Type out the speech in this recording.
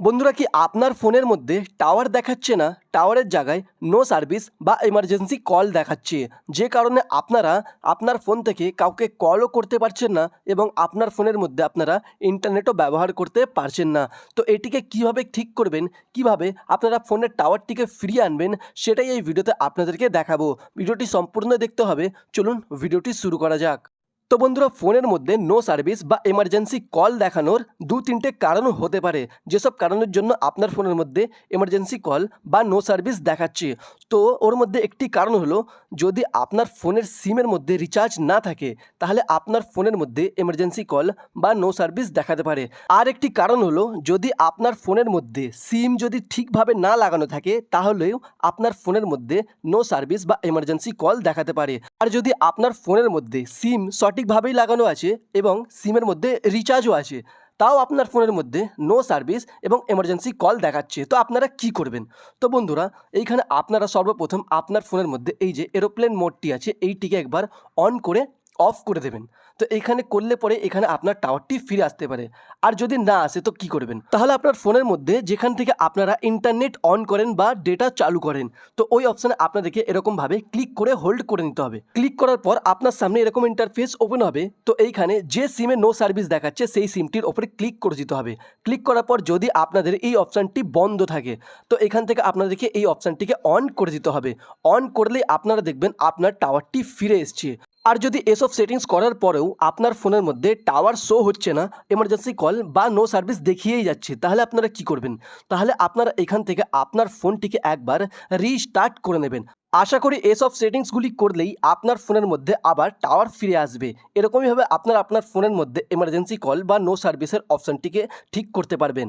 বন্ধুরা কি আপনার ফোনের মধ্যে টাওয়ার দেখাচ্ছে না? টাওয়ারের জায়গায় নো সার্ভিস বা এমার্জেন্সি কল দেখাচ্ছে। যে কারণে আপনারা আপনার ফোন থেকে কাউকে কলও করতে পারছেন না এবং আপনার ফোনের মধ্যে আপনারা ইন্টারনেটও ব্যবহার করতে পারছেন না। তো এটিকে কীভাবে ঠিক করবেন? কীভাবে আপনারা ফোনের টাওয়ারটিকে ফিরিয়ে আনবেন? সেটাই এই ভিডিওতে আপনাদেরকে দেখাবো। ভিডিওটি সম্পূর্ণ দেখতে হবে। চলুন ভিডিওটি শুরু করা যাক। তো বন্ধুরা, ফোনের মধ্যে নো সার্ভিস বা এমার্জেন্সি কল দেখানোর দু তিনটে কারণ হতে পারে। যেসব কারণের জন্য আপনার ফোনের মধ্যে এমার্জেন্সি কল বা নো সার্ভিস দেখাচ্ছে। তো ওর মধ্যে একটি কারণ হলো, যদি আপনার ফোনের সিমের মধ্যে রিচার্জ না থাকে, তাহলে আপনার ফোনের মধ্যে এমার্জেন্সি কল বা নো সার্ভিস দেখাতে পারে। আর একটি কারণ হলো, যদি আপনার ফোনের মধ্যে সিম যদি ঠিকভাবে না লাগানো থাকে, তাহলেও আপনার ফোনের মধ্যে নো সার্ভিস বা এমার্জেন্সি কল দেখাতে পারে। আর যদি আপনার ফোনের মধ্যে সিম সঠিকভাবেই লাগানো আছে এবং সিমের মধ্যে রিচার্জও আছে তাও আপনার ফোনের মধ্যে নো সার্ভিস এবং এমার্জেন্সি কল দেখাচ্ছে। তো আপনারা কি করবেন? তো বন্ধুরা, এইখানে আপনারা সর্বপ্রথম আপনার ফোনের মধ্যে এই যে এরোপ্লেন মোডটি আছে, এইটিকে একবার অন করে অফ করে দেবেন। তো এইখানে করলে পরে এখানে আপনার টাওয়ারটি ফিরে আসতে পারে। আর যদি না আসে, তো কি করবেন? তাহলে আপনার ফোনের মধ্যে যেখান থেকে আপনারা ইন্টারনেট অন করেন বা ডেটা চালু করেন, তো ওই অপশানে আপনাদেরকে এরকমভাবে ক্লিক করে হোল্ড করে নিতে হবে। ক্লিক করার পর আপনার সামনে এরকম ইন্টারফেস ওপেন হবে, তো এইখানে যে সিমে নো সার্ভিস দেখাচ্ছে, সেই সিমটির ওপরে ক্লিক করে দিতে হবে। ক্লিক করার পর যদি আপনাদের এই অপশানটি বন্ধ থাকে, তো এখান থেকে আপনাদেরকে এই অপশানটিকে অন করে দিতে হবে। অন করলেই আপনারা দেখবেন আপনার টাওয়ারটি ফিরে এসছে। আর যদি এসব সেটিংস করার পরেও আপনার ফোনের মধ্যে টাওয়ার শো হচ্ছে না এমার্জেন্সি কল বা নো সার্ভিস দেখিয়েই যাচ্ছে, তাহলে আপনারা কি করবেন? তাহলে আপনারা এখান থেকে আপনার ফোনটিকে একবার রিস্টার্ট করে নেবেন। আশা করি এসব সেটিংসগুলি করলেই আপনার ফোনের মধ্যে আবার টাওয়ার ফিরে আসবে। এরকমইভাবে আপনারা আপনার ফোনের মধ্যে এমার্জেন্সি কল বা নো সার্ভিসের অপশানটিকে ঠিক করতে পারবেন।